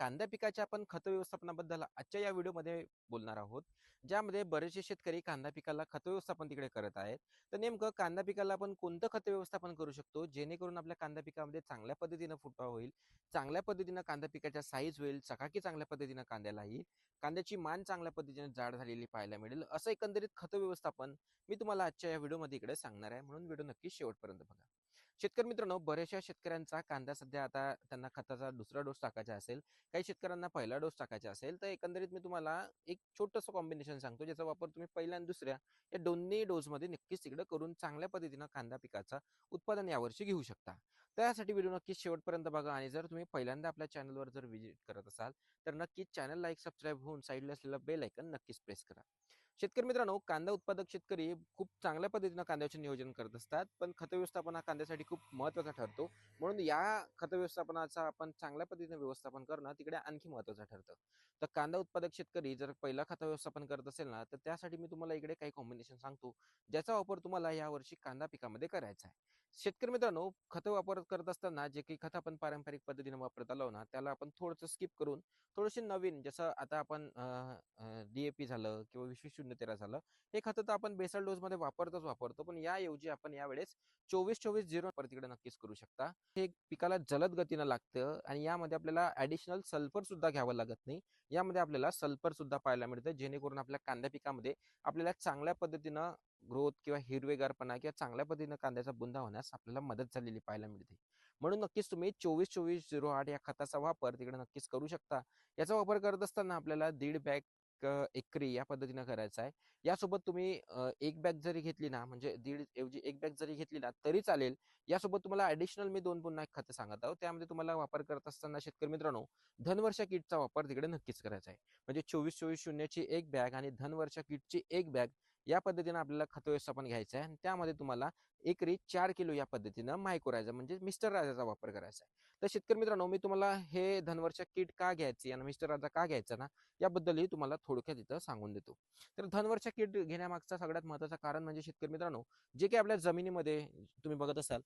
कांदा पिकाच्या आपण खत व्यवस्थापनाबद्दल आजच्या या व्हिडिओमध्ये बोलणार आहोत. ज्यामध्ये बरेचसे शेतकरी कांदा पिकाला खत व्यवस्थापन तिकडे करत आहेत. तर नेमकं कांदा पिकाला आपण कोणतं खत व्यवस्थापन करू शकतो? जेणेकरून आपल्या कांदा पिकामध्ये चांगल्या पद्धतीनं फुटवा होईल. चांगल्या पद्धतीनं कांदा पिकाच्या साईज होईल. चकाकी चांगल्या पद्धतीनं कांद्याला येईल. कांद्याची मान चांगल्या पद्धतीने जाड झालेली पाहायला मिळेल. असं एकंदरीत खत व्यवस्थापन मी तुम्हाला आजच्या या व्हिडिओमध्ये इकडे सांगणार आहे. म्हणून व्हिडिओ नक्की शेवटपर्यंत बघा. शेतकरी मित्रांनो बऱ्याचशा शेतकऱ्यांचा कांदा सध्या आता त्यांना खताचा दुसरा डोस टाकायचा असेल काही शेतकऱ्यांना पहिला डोस टाकायचा असेल तर एकंदरीत मी तुम्हाला एक छोटंसं कॉम्बिनेशन सांगतो ज्याचा वापर तुम्ही पहिल्या आणि दुसऱ्या या दोन्ही डोसमध्ये नक्कीच तिकडे करून चांगल्या पद्धतीनं कांदा पिकाचा उत्पादन यावर्षी घेऊ शकता. त्यासाठी व्हिडिओ नक्कीच शेवटपर्यंत बघा आणि जर तुम्ही पहिल्यांदा आपल्या चॅनलवर जर व्हिजिट करत असाल तर नक्कीच चॅनल लाईक सबस्क्राईब होऊन साईडला असलेला बेल ऐकन नक्कीच प्रेस करा. शेतकरी मित्रांनो कांदा उत्पादक शेतकरी खूप चांगल्या पद्धतीनं कांद्याचे नियोजन करत असतात. पण खत व्यवस्थापन हा कांद्यासाठी खूप महत्त्वाचा ठरतो. म्हणून या खत व्यवस्थापनाचा आपण चांगल्या पद्धतीने व्यवस्थापन करणं तिकडे आणखी महत्वाचं ठरतं. तर कांदा उत्पादक शेतकरी जर पहिला खत व्यवस्थापन करत असेल ना तर त्यासाठी मी तुम्हाला इकडे काही कॉम्बिनेशन सांगतो. ज्याचा वापर तुम्हाला या वर्षी कांदा पिकामध्ये करायचा आहे. शेतकरी मित्रांनो खत वापर करत असताना जे काही खत आपण पारंपरिक पद्धतीने वापरत आलो ना त्याला आपण थोडंसं स्किप करून थोडेसे नवीन जसं आता आपण डीएपी झालं किंवा विश्व शून्य तेरा झालं. हे खतं तर आपण बेसल डोस मध्ये वापरतोच वापरतो पण याऐवजी आपण यावेळेस चोवीस चोवीस झिरो पर तिकडे नक्कीच करू शकता. हे पिकाला जलद गतीनं लागतं आणि यामध्ये आपल्याला ऍडिशनल सल्फर सुद्धा घ्यावं लागत नाही. यामध्ये आपल्याला सल्फर सुद्धा पाहायला मिळतं जेणेकरून आपल्या कांद्या पिकामध्ये आपल्याला चांगल्या पद्धतीनं ग्रोथ किंवा हिरवेगारपणा किंवा चांगल्या पद्धतीनं कांद्याचा बुंदा होण्यास आपल्याला मदत झालेली पाहायला मिळते. म्हणून नक्कीच तुम्ही चोवीस चोवीस झिरो आठ या खताचा वापर तिकडे नक्कीच करू शकता. याचा वापर करत असताना आपल्याला दीड बॅग एकरी या पद्धतीनं करायचा आहे. यासोबत तुम्ही एक बॅग जरी घेतली ना म्हणजे दीड ऐवजी एक बॅग जरी घेतली ना तरी चालेल. यासोबत तुम्हाला ऍडिशनल मी दोन पुन्हा एक खतं सांगत आहोत. त्यामध्ये तुम्हाला वापर करत असताना शेतकरी मित्रांनो धनवर्षा किटचा वापर तिकडे नक्कीच करायचा आहे. म्हणजे चोवीस चोवीस शून्यची एक बॅग आणि धनवर्षा किटची एक बॅग या पद्धतीनं आपल्याला खत व्यवस्थापन घ्यायचं आहे आणि त्यामध्ये तुम्हाला एकरी चार किलो या पद्धतीनं मायक्रोरायझा म्हणजे मिस्टर राजाचा वापर करायचा आहे. तर शेतकरी मित्रांनो मी तुम्हाला हे धनवर्षा किट का घ्यायची आणि मिस्टर राजा का घ्यायचा ना याबद्दलही तुम्हाला थोडक्यात इथं सांगून देतो. तर धनवर्षा किट घेण्यामागचा सगळ्यात महत्वाचं कारण म्हणजे शेतकरी मित्रांनो जे काही आपल्या जमिनीमध्ये तुम्ही बघत असाल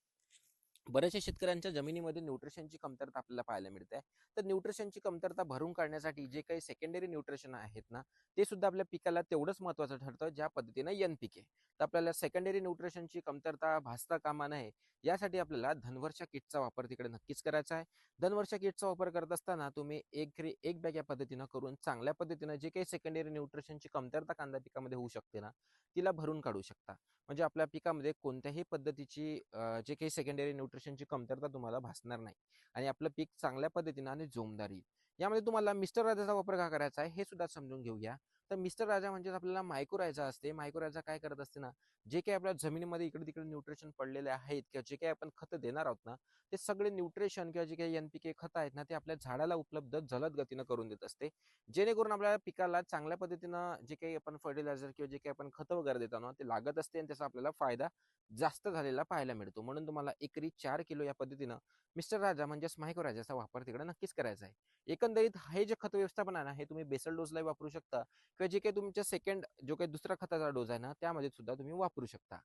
बऱ्याचशा शेतकऱ्यांच्या जमिनीमध्ये न्यूट्रिशनची कमतरता आपल्याला पाहायला मिळते. तर न्यूट्रिशनची कमतरता भरून काढण्यासाठी जे काही सेकंडरी न्यूट्रिशन आहेत ना ते सुद्धा आपल्या पिकाला तेवढंच महत्वाचं ठरतं ज्या पद्धतीनं एन पिके. तर आपल्याला सेकंडरी न्यूट्रिशनची कमतरता भासता कामा नये यासाठी आपल्याला धनवर्षा किटचा वापर तिकडे नक्कीच करायचा आहे. धनवर्षा किटचा वापर करत असताना तुम्ही एक एक बॅग या पद्धतीनं करून चांगल्या पद्धतीनं जे काही सेकंडरी न्यूट्रिशनची कमतरता कांदा पिकामध्ये होऊ शकते ना तिला भरून काढू शकता. म्हणजे आपल्या पिकामध्ये कोणत्याही पद्धतीची जे काही सेकंडरी न्यूट्रिशनची कमतरता तुम्हाला भासणार नाही. आणि आपलं पीक चांगल्या पद्धतीनं आणि जोमदार येईल. यामध्ये तुम्हाला मिस्टर राजाचा वापर का करायचा आहे हे सुद्धा समजून घेऊया. तर मिस्टर राजा म्हणजे आपल्याला मायक्रोरायझा असते. मायक्रोरायझा काय करत असते ना जे काही आपल्या जमिनीमध्ये इकडे तिकडे न्यूट्रिशन पडलेले आहेत किंवा जे काही आपण खतं देणार आहोत ना ते सगळे न्यूट्रिशन किंवा जे काही एनपीके खतं आहेत ना ते आपल्या झाडाला उपलब्ध जलद गतीनं करून देत असते. जेणेकरून आपल्या पिकाला चांगल्या पद्धतीनं जे काही आपण फर्टिलायझर किंवा जे काही आपण खतं वगैरे देताना ते लागत असते आणि त्याचा आपल्याला फायदा जास्त झालेला पाहायला मिळतो. म्हणून तुम्हाला एकरी चार किलो या पद्धतीनं मिस्टर राजा म्हणजेच मायको राजाचा वापर तिकडे नक्कीच करायचा आहे. एकंदरीत हे जे खत व्यवस्थापन आहे ना हे तुम्ही बेसल डोसला वापरू शकता किंवा जे काही तुमच्या सेकंड जो काही दुसरा खताचा डोस आहे ना त्यामध्ये सुद्धा तुम्ही वापरू शकता.